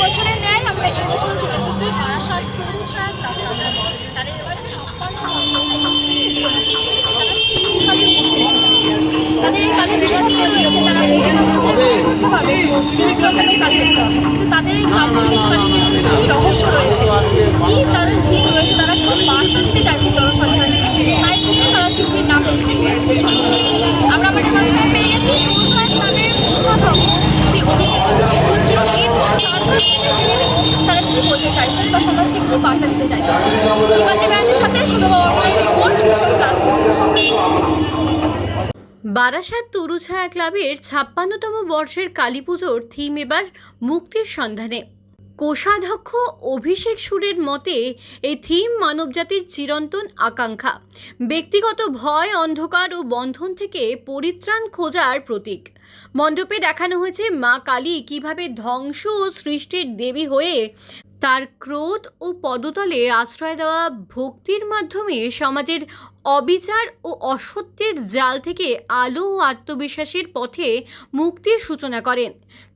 বছরের ন্যায় আমরা এই বছরও চলে এসেছি। বারাসাত তরু ছায়া তাদের তাদের রয়েছে, তারা এই রহস্য রয়েছে? কি ঠিক রয়েছে? তারা বার্তা দিতে চাইছে জনসাধারণকে? তাই জন্য তারা থিমটির নাম রেখেছে বিদ্যুৎ সন্ধান আমরা আমাদের মাঝখানে পেয়ে গেছি তরু ছায়া ক্লাবের সাধক শ্রী অভিষেক চন্দ্র চলুন এরপর তার কাছ থেকে জেনে নিই তারা কি বলতে চাইছেন বা সমাজকে কি বার্তা দিতে ব্যানার্জির সাথে বারাসাত তরুছায়া ক্লাবের ছাপ্পান্নতম বর্ষের কালী পুজোর থিম এবার মুক্তির সন্ধানে। কোষাধ্যক্ষ অভিষেক সুরের মতে, এই থিম মানবজাতির চিরন্তন আকাঙ্ক্ষা। ব্যক্তিগত ভয়, অন্ধকার ও বন্ধন থেকে পরিত্রাণ খোঁজার প্রতীক। মণ্ডপে দেখানো হয়েছে মা কালী কীভাবে ধ্বংস ও সৃষ্টির দেবী হয়ে তার ক্রোধ ও পদতলে আশ্রয় দেওয়া ভক্তির মাধ্যমে সমাজের অবিচার ও অসত্যের জাল থেকে আলো ও আত্মবিশ্বাসের পথে মুক্তির সূচনা করেন।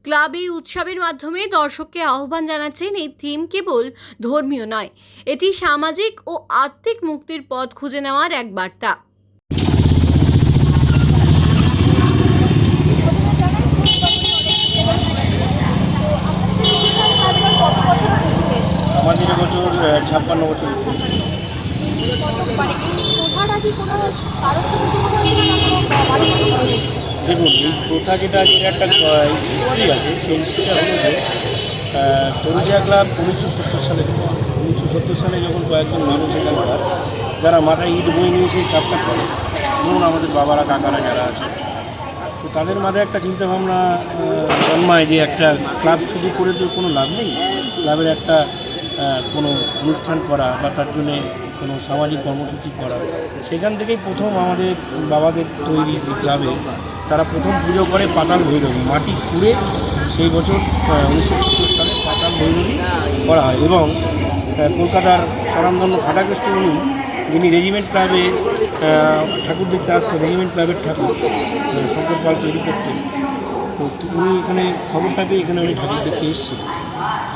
ক্লাব উৎসবের মাধ্যমে দর্শককে আহ্বান জানাচ্ছেন, এই থিম কেবল ধর্মীয় নয়, এটি সামাজিক ও আত্মিক মুক্তির পথ খুঁজে নেওয়ার এক বার্তা কত বছর হয়েছে আমাদের এবছর ছাপ্পান্ন বছর মানে এই প্রথাটা কি কোনো কারণ থেকে শুরু হয়েছিল না কোনো বাড়ি থেকে শুরু হয়েছে? দেখুন, এই প্রথা যেটা যেটা একটা হিস্ট্রি আছে। সেই হিস্ট্রিটা হলো যে ক্লাব উনিশশো সত্তর সালে উনিশশো সত্তর সালে যখন কয়েকজন মানুষ এখানকার যারা মাথায় ইট বই নিয়ে সেই ক্লাবটা করে, ধরুন আমাদের বাবারা, কাকারা যারা আছে, তো তাদের মাথায় একটা চিন্তাভাবনা জন্মায় যে একটা ক্লাব শুধু করে তো কোনো লাভ নেই। ক্লাবের একটা কোনো অনুষ্ঠান করা বা তার জন্যে কোনো সামাজিক কর্মসূচি করা, সেখান থেকেই প্রথম আমাদের বাবাদের তৈরি ক্লাবে তারা প্রথম পুজো করে পাতাল ভৈরবী, মাটি খুঁড়ে সেই বছর উনিশশো সত্তর সালে পাতাল ভৈরবী করা হয় এবং কলকাতার স্বনামধন্য খাটাকৃষ্ণ উনি যিনি রেজিমেন্ট ক্লাবে ঠাকুর দেখতে রেজিমেন্ট ক্লাবের ঠাকুর শঙ্কর পাল তৈরি করতেন। তো উনি এখানে খবরটা পেয়ে এখানে উনি ঠাকুর দেখতে এসেছেন।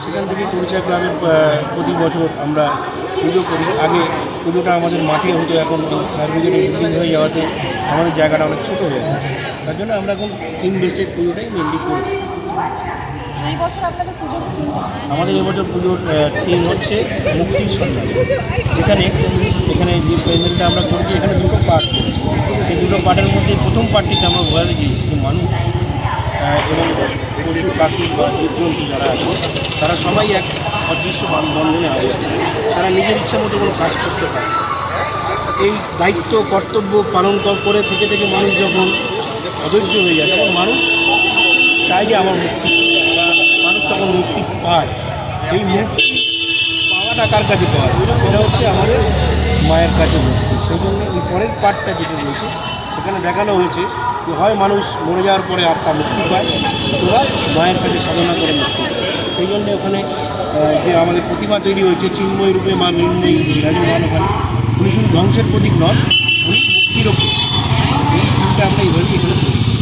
সেখান থেকে পরিচয় ক্লাবের আহ, প্রতি বছর আমরা পুজো করি। আগে পুজোটা আমাদের মাঠে হতো এখন ব্রিগেডে বিল্ডিং হয়ে যাওয়াতে আমাদের জায়গাটা অনেক ছোটো হয়ে যায় তার জন্য আমরা এখন থিম বেস্টেড পুজোটাই মেনলি করি। আমাদের এবছর পুজোর থিম হচ্ছে মুক্তির সন্ধান যেখানে এখানে যে প্যান্ডেলটা আমরা করছি এখানে দুটো পার্ট সেই দুটো পার্টের মধ্যে প্রথম পার্টটিতে আমরা বোঝাতে দিয়েছি যে মানুষ এবং পশু, পাখি বা জীবজন্তু যারা আছে, তারা সবাই এক অদৃশ্য বান- বন্ধনে হবে তারা নিজের ইচ্ছা মতো কোনো কাজ করতে পারে এই দায়িত্ব, কর্তব্য পালন কর- থেকে থেকে মানুষ যখন অধৈর্য হয়ে যায়, তখন মানুষ চায় যে আমার মুক্তি মানুষ তখন মুক্তি পায়। এই মুক্তি পাওয়াটা কার কাছে পাওয়া? এটা হচ্ছে আমাদের মায়ের কাছে মুক্তি। সেই জন্য এই পরের পার্টটা যেটা রয়েছে সেখানে দেখানো হয়েছে যে হয় মানুষ মরে যাওয়ার পরে আত্মা মুক্তি পায় অথবা মায়ের কাছে সাধনা করে মুক্তি পায় সেই জন্য ওখানে যে আমাদের প্রতিমা তৈরি হয়েছে, চিন্ময় রূপে মা মৃন্ময়ী বিরাজমান ওখানে। উনি শুধু ধ্বংসের প্রতীক নন, উনি মুক্তির। এই চিন্তা আমরা এইভাবেই এখানে করি।